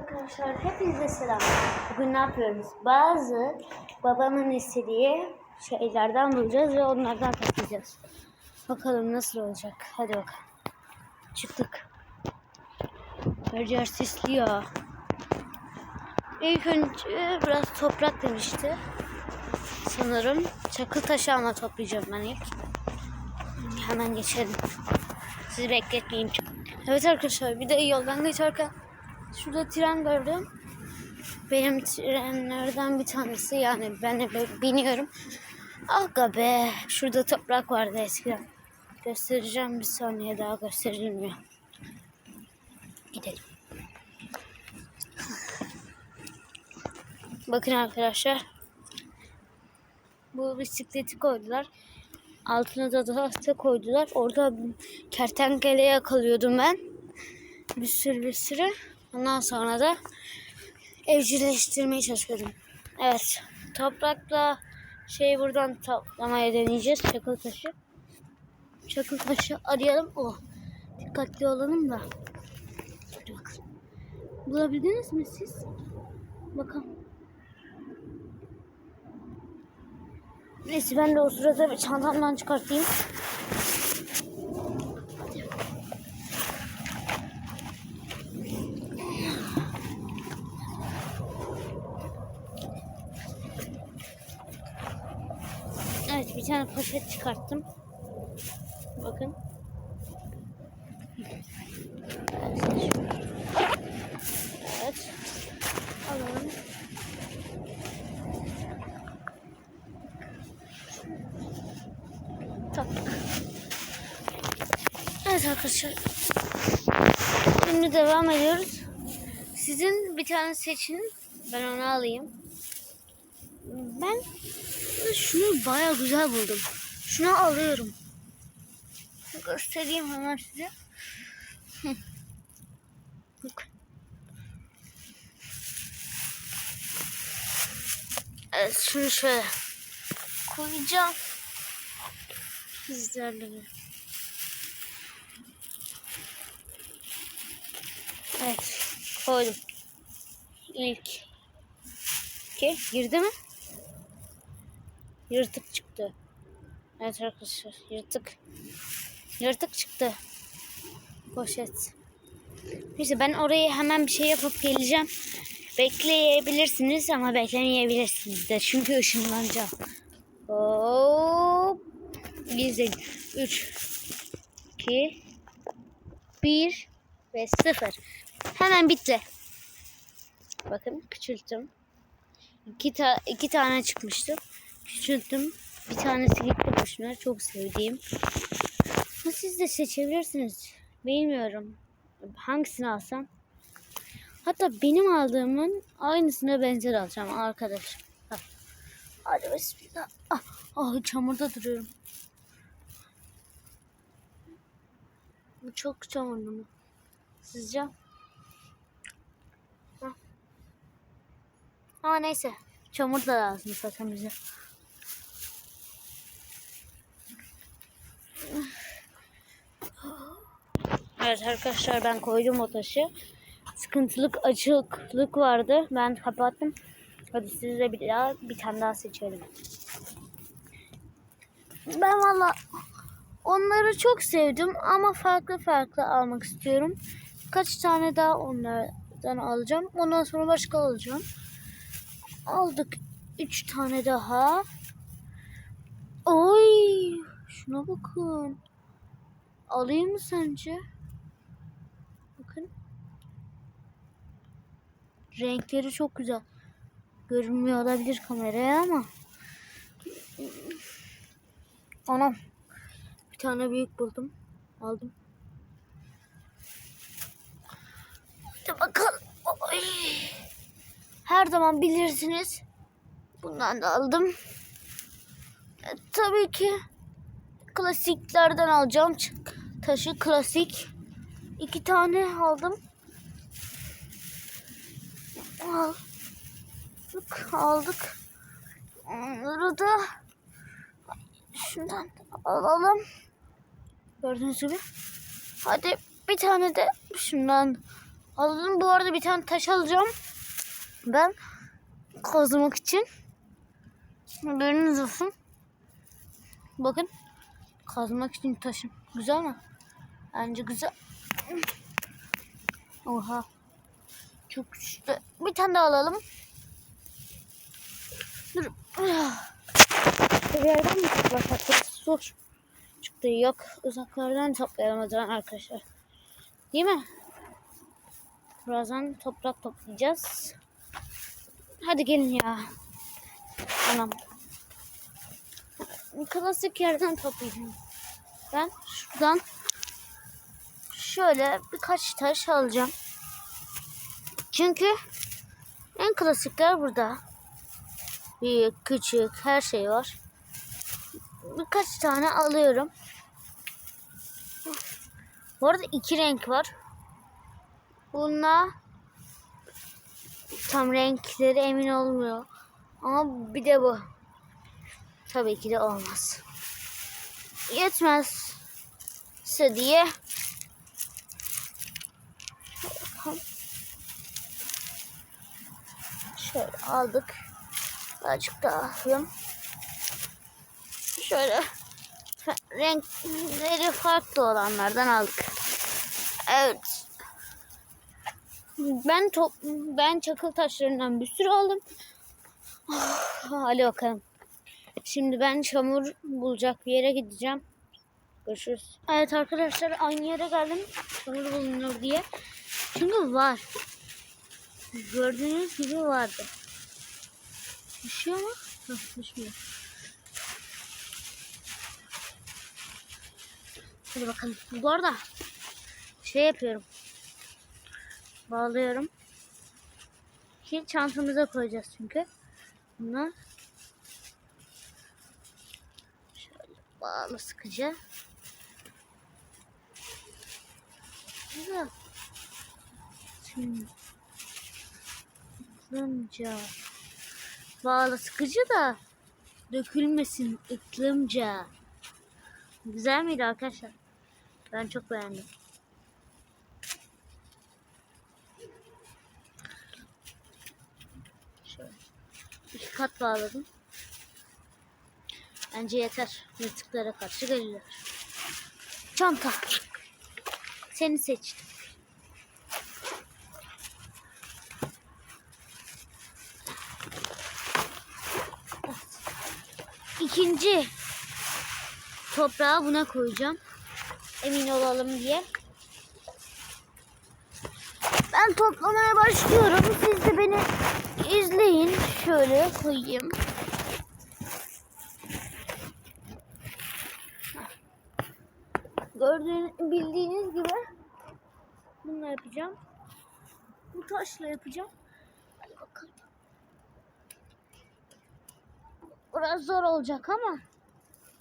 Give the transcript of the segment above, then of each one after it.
Arkadaşlar hepinize selam. Bugün ne yapıyoruz? Bazı babamın istediği şeylerden bulacağız ve onlardan toplayacağız. Bakalım nasıl olacak. Hadi bakalım. Çıktık. Her yer sisli ya. İlk önce biraz toprak demişti. Sanırım çakıl taşı ama toplayacağım ben ilk. Hemen geçelim. Sizi bekletmeyeyim. Evet arkadaşlar bir de yoldan geçerken şurada tren gördüm. Benim trenlerden bir tanesi yani ben de biniyorum. Aga be şurada toprak vardı eskiden. Göstereceğim bir saniye daha gösterilmiyor. Gidelim. Bakın arkadaşlar. Bu bisikleti koydular. Altına da tahta koydular. Orada kertenkele yakalıyordum ben. Bir sürü bir sürü. Ondan sonra da evcilleştirmeye çalışıyordum. Evet. Toprakla şey buradan toplamaya deneyeceğiz. Çakıl taşı. Çakıl taşı arayalım. Oh. Dikkatli olalım da. Hadi bakalım. Bulabildiniz mi siz? Bakalım. Neyse ben de o sırada çantamdan çıkartayım. Evet bir tane poşet çıkarttım. Bakın. Evet. Alalım. Taktık. Evet arkadaşlar. Şimdi devam ediyoruz. Sizin bir tane seçin. Ben onu alayım. Ben şunu baya güzel buldum. Şunu alıyorum. Göstereyim hemen size. Evet şunu şöyle koyacağım. Sizlerle. Evet koydum. İlk. İki. Girdi mi? Yırtık. Evet arkadaşlar yırtık. Yırtık çıktı. Poşet. Neyse ben oraya hemen bir şey yapıp geleceğim. Bekleyebilirsiniz ama beklemeyebilirsiniz de. Çünkü ışınlanacağım. Hop. İzleyin. 3 2 1 ve 0. Hemen bitti. Bakın küçülttüm. İki, ta iki tane çıkmıştı. Küçülttüm. Bir tanesi gitti boşuna. Çok sevdiğim. Siz de seçebilirsiniz. Bilmiyorum. Hangisini alsam? Hatta benim aldığımın aynısına benzer alacağım arkadaş. Bak. Hadi bismillah. Ah, ah çamurda duruyorum. Bu çok çamurlu mu? Sizce? Hah. Ama neyse. Çamur da lazım zaten bize. Evet arkadaşlar ben koydum o taşı. Sıkıntılık açıklık vardı. Ben kapattım. Hadi siz de bir daha bir tane daha seçelim. Ben valla onları çok sevdim ama farklı farklı almak istiyorum. Kaç tane daha onlardan alacağım. Ondan sonra başka alacağım. Aldık 3 tane daha. Oy! Şuna bakın. Alayım mı sence? Bakın. Renkleri çok güzel. Görünmüyor olabilir kameraya ama. Anam. Bir tane büyük buldum. Aldım. Hadi bakalım. Oy. Her zaman bilirsiniz. Bundan da aldım. E, tabii ki klasiklerden alacağım. Taşı klasik. İki tane aldım. Aldık, aldık. Onları da şundan alalım. Gördüğünüz gibi. Hadi bir tane de şundan Aldım bu arada bir tane taş alacağım. Ben kazmak için. Haberiniz olsun. Bakın. Kazmak için taşım. Güzel mi? Bence güzel. Oha. Çok güçlü. Bir tane daha alalım. Dur. Bir yerden mi toplasak? Zor. Çıktı yok. Uzaklardan toplayalım o zaman arkadaşlar. Değil mi? Birazdan toprak toplayacağız. Hadi gelin ya. Anam. Klasik yerden toplayacağım. Ben şuradan şöyle birkaç taş alacağım. Çünkü en klasikler burada. Büyük, küçük, her şey var. Birkaç tane alıyorum. Bu arada iki renk var. Bununla tam renkleri emin olmuyor. Ama bir de bu. Tabii ki de olmaz. Yetmezse diye şöyle aldık. Azıcık daha alayım. Şöyle renkleri farklı olanlardan aldık. Evet. Ben top ben çakıl taşlarından bir sürü aldım. Ah, Hadi bakalım. Şimdi ben çamur bulacak bir yere gideceğim. Görüşürüz. Evet arkadaşlar aynı yere geldim. Çamur bulunur diye. Çünkü var. Gördüğünüz gibi vardı. Düşüyor mu? Hah, düşmüyor. Hadi bakalım. Bu arada şey yapıyorum. Bağlıyorum. Ki çantamıza koyacağız çünkü. Bunu şöyle bağlı sıkıca. Güzel. Şimdi. Bağlı sıkıcı da dökülmesin ıklımca. Güzel miydi arkadaşlar? Ben çok beğendim. Şöyle. İki kat bağladım. Bence yeter. Yırtıklara karşı gelirler. Çanta. Seni seçtim. İkinci toprağı buna koyacağım. Emin olalım diye. Ben toplamaya başlıyorum. Siz de beni izleyin. Şöyle koyayım. Gördüğünüz, bildiğiniz gibi bununla yapacağım. Bu taşla yapacağım. Hadi bakalım. Biraz zor olacak ama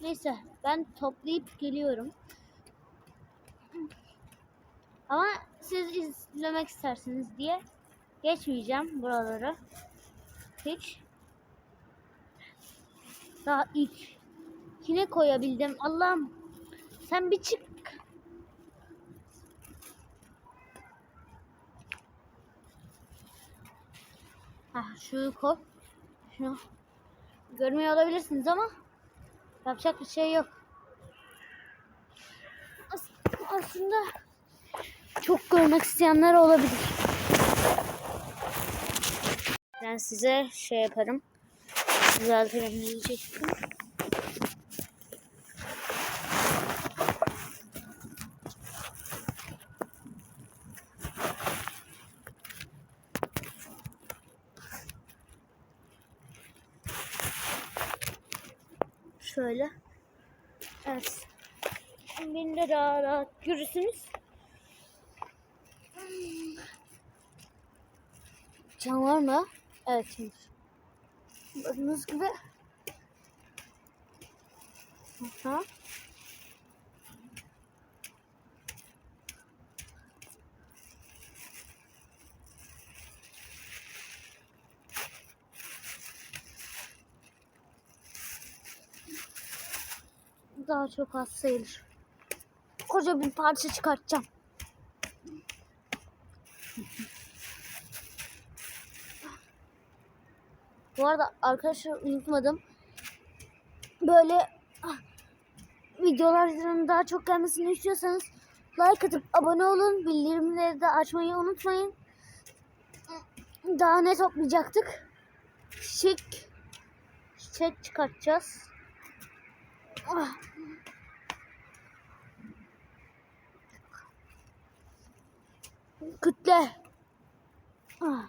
neyse ben toplayıp geliyorum. Ama siz izlemek istersiniz diye geçmeyeceğim buraları. Hiç. Daha ilk kine koyabildim. Allah'ım sen bir çık. Ah şunu koy. Şunu görmüyor olabilirsiniz ama yapacak bir şey yok. As- aslında çok görmek isteyenler olabilir. Ben size şey yaparım. Düzeltirim diyecektim. Şöyle. Evet. De daha rahat görürsünüz. Can var mı? Evet. Gördüğünüz gibi. Aha. Daha çok az sayılır koskoca bir parça çıkartacağım. Bu arada arkadaşlar unutmadım. Böyle ah, daha çok gelmesini istiyorsanız like atıp abone olun. Bildirimleri de açmayı unutmayın. Daha ne toplayacaktık? Çiçek. Çiçek çıkartacağız. Ah. Kütle. Ah.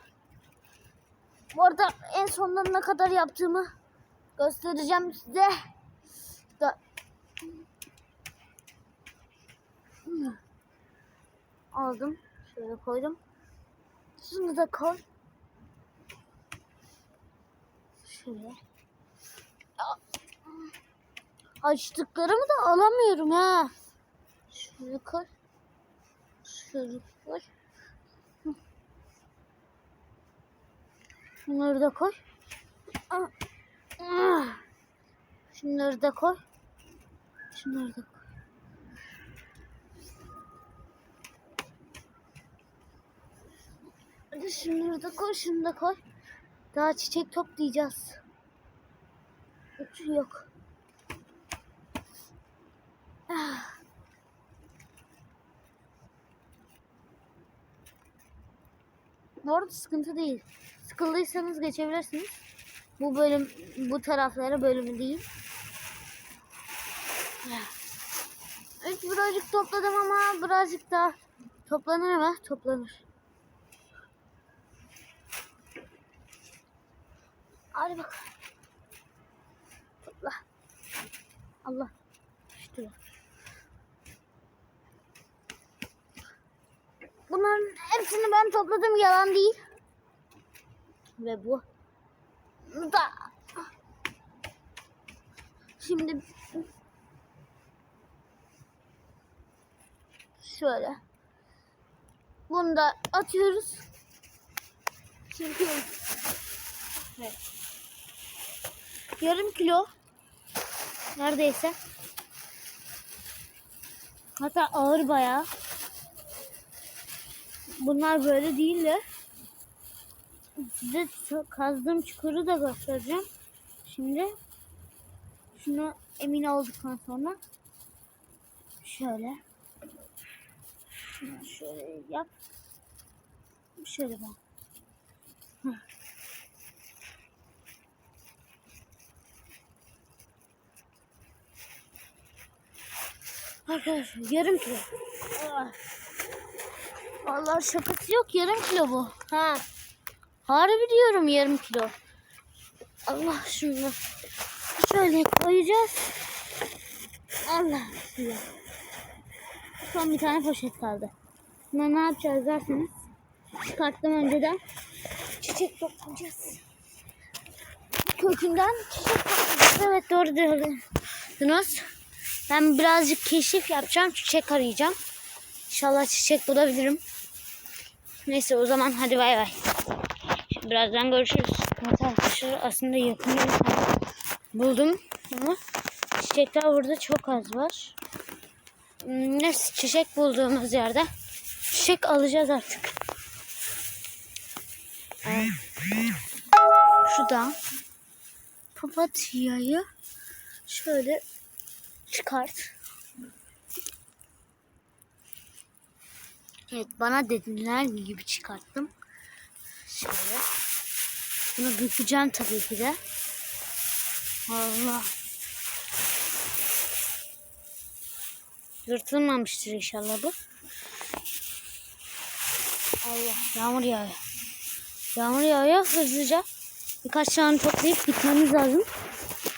Bu arada en sonunda ne kadar yaptığımı göstereceğim size. Aldım. Şöyle koydum. Şunu da koy. Şöyle. Açtıklarımı da alamıyorum ha. Şöyle koy. Şöyle koy. Şunları da koy. Şunları da koy. Şunları da koy. Hadi şunları da koy, şunu da koy. Daha çiçek toplayacağız. Ötü yok. Ah. Bu arada sıkıntı değil. Sıkıldıysanız geçebilirsiniz. Bu bölüm, bu taraflara bölümü değil. Evet birazcık topladım ama birazcık daha toplanır mı? Toplanır. Hadi bak. Topla. Allah. İşte. Bunların hepsini ben topladım yalan değil. Ve bu da şimdi şöyle bunu da atıyoruz. Çünkü evet. yarım kilo neredeyse hatta ağır bayağı bunlar böyle değil de size kazdığım çukuru da göstereceğim. Şimdi şunu emin olduktan sonra şöyle şunu şöyle yap. Şöyle bak. Heh. Arkadaşlar yarım kilo. Ah. Vallahi şakası yok yarım kilo bu. Ha. Harbi diyorum yarım kilo. Allah şunu şöyle koyacağız. Allah bismillah. Son bir tane poşet kaldı. Buna ne yapacağız derseniz çıkarttım önceden. Çiçek toplayacağız. Kökünden çiçek toplayacağız. Evet doğru diyorsunuz. Ben birazcık keşif yapacağım. Çiçek arayacağım. İnşallah çiçek bulabilirim. Neyse o zaman hadi bay bay. Birazdan görüşürüz. Arkadaşlar aslında yakın buldum ama çiçekler burada çok az var. Hmm, Neyse çiçek bulduğumuz yerde çiçek alacağız artık. Evet. Şuradan papatyayı şöyle çıkart. Evet bana dediler gibi çıkarttım. Şöyle. Bunu bükeceğim tabii ki de. Allah. Yırtılmamıştır inşallah bu. Allah. Yağmur yağıyor. Yağmur yağıyor hızlıca. Birkaç tane toplayıp gitmemiz lazım.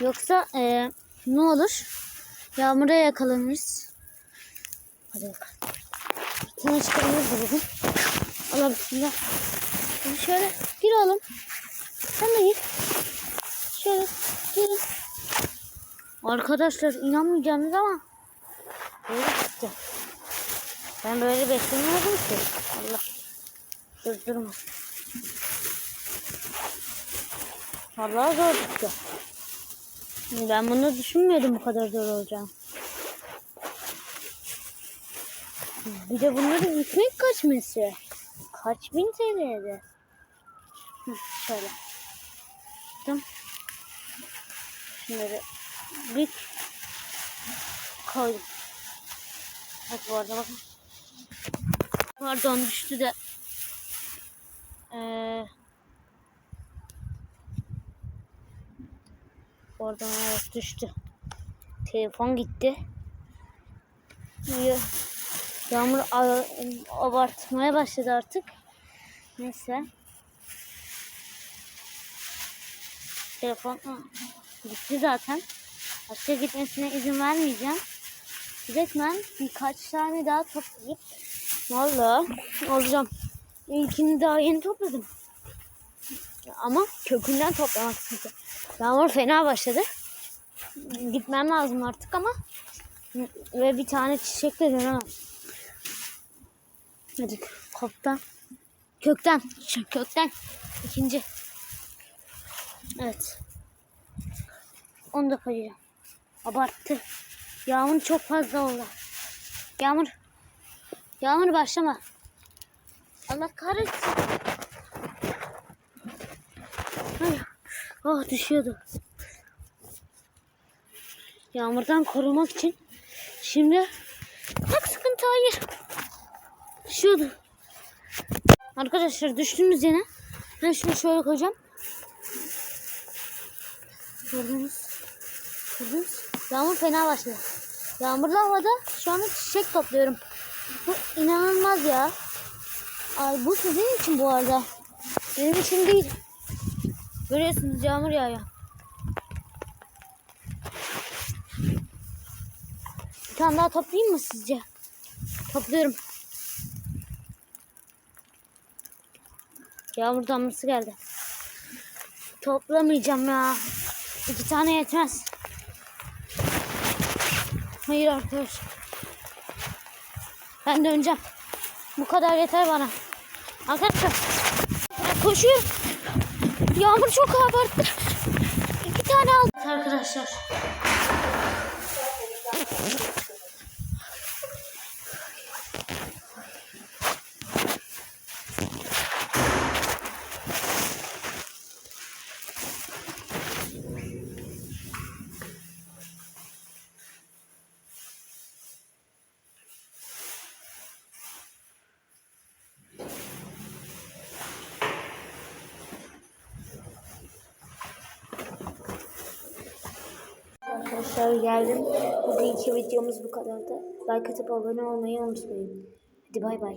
Yoksa eee, ne olur? Yağmura yakalanırız. Hadi bakalım. Fırtına çıkarırız da bugün. Allah bismillah. Hadi şöyle gir oğlum. Sen de gir. Şöyle gir. Arkadaşlar inanmayacaksınız ama böyle gitti. Ben böyle beklemiyordum ki. Allah. Dur durma. Vallahi zor gitti. Ben bunu düşünmüyordum bu kadar zor olacağını. Bir de bunların ekmek kaçması. Kaç bin TL'de. Şöyle. yaptım. Şunları bir koydum. Bak bu arada bakın. Pardon düştü de. Ee, oradan evet düştü. Telefon gitti. Yağmur abartmaya başladı artık. Neyse. Telefon gitti zaten. Başka gitmesine izin vermeyeceğim. Direktmen birkaç tane daha toplayıp Valla alacağım. İlkini daha yeni topladım. Ama kökünden toplamak sıkıntı. Yağmur fena başladı. Gitmem lazım artık ama ve bir tane çiçekle dönemem. Hadi koptan. Kökten. Kökten. İkinci. Evet. Onu da koyacağım. Abarttı. Yağmur çok fazla oldu. Yağmur. Yağmur başlama. Allah kahretsin. Ay. Oh düşüyordu. Yağmurdan korumak için şimdi tak sıkıntı hayır. Düşüyordu. Arkadaşlar düştüğümüz yine ben şunu şöyle koyacağım. Gördünüz. Gördünüz. Yağmur fena başladı. Yağmurlu havada şu anda çiçek topluyorum. Bu inanılmaz ya. Ay bu sizin için bu arada. Benim için değil. Görüyorsunuz yağmur yağıyor. Bir tane daha toplayayım mı sizce? Topluyorum. Yağmur damlası geldi. Toplamayacağım ya. İki tane yetmez. Hayır arkadaş. Ben döneceğim. Bu kadar yeter bana. Arkadaşlar. Ben koşuyorum. Yağmur çok abarttı. İki tane aldım. Arkadaşlar. Arkadaşlar geldim. Bugünkü videomuz bu kadardı. Like atıp abone olmayı unutmayın. Hadi bay bay.